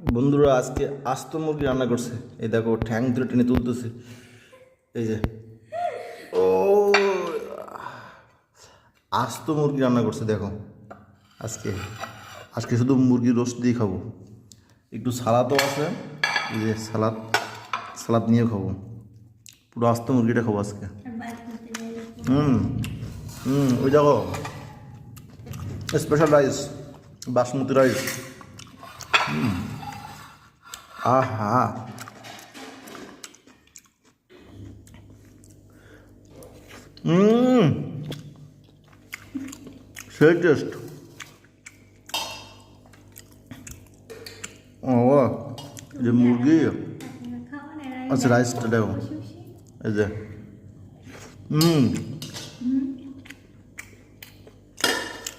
বন্ধুরা আজকে আস্ত মুরগি রান্না করছে। এই দেখো, ঠ্যাং ধরে টেনে তুলতেছে। এই যে। ও, আস্ত মুরগি রান্না করছে, দেখো। আজকে আজকে শুধু মুরগির রোস্ট দিয়ে খাব। একটু সালাদও আছে। এই যে সালাদ সালাদ নিয়ে খাব। পুরো আস্ত মুরগিটা খাব আজকে। হুম হুম, ওই দেখো। Special rice, basmati rice. আহা হুম সেই টেস্ট ও যে মুরগি আচ্ছা রাইসটা দেখো এই যে হুম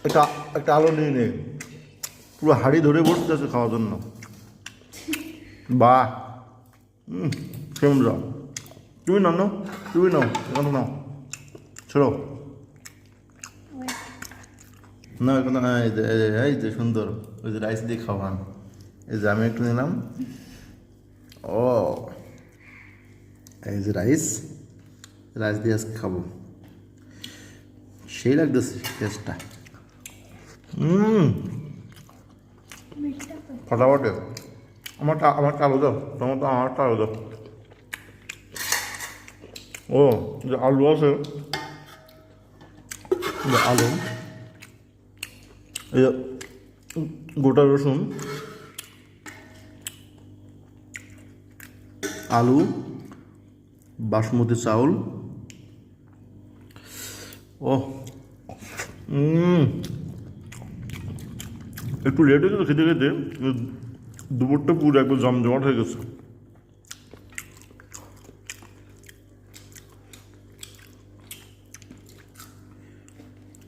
একটা একটা আলো নিয়ে নে। পুরো হাড়ি ধরে বসতেছে খাওয়ার জন্য। বাহ। হুম সুন্দর তুমি নাও নাও তুমি নাও এখানে নাও। ছোড়ো। না এখন এই যে সুন্দর ওই যে রাইস দিয়ে খাওয়ান। এই যে আমি একটু নিলাম। ও এই যে রাইস রাইস দিয়ে আজকে খাব। সেই লাগতেছে টেস্টটা হুম ফটাফটে আমারটা আমারটা আলু দাও তোমারটা আমারটা আলু দাও। ও, যে আলু আছে। আলু। এই গোটা রসুন। আলু। বাসমতি চাউল। ও একটু লেট হয়ে গেছে খেতে খেতে। দুপুরটা পুরো একবার জমজমাট হয়ে গেছে।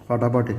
ফাটাফাটি।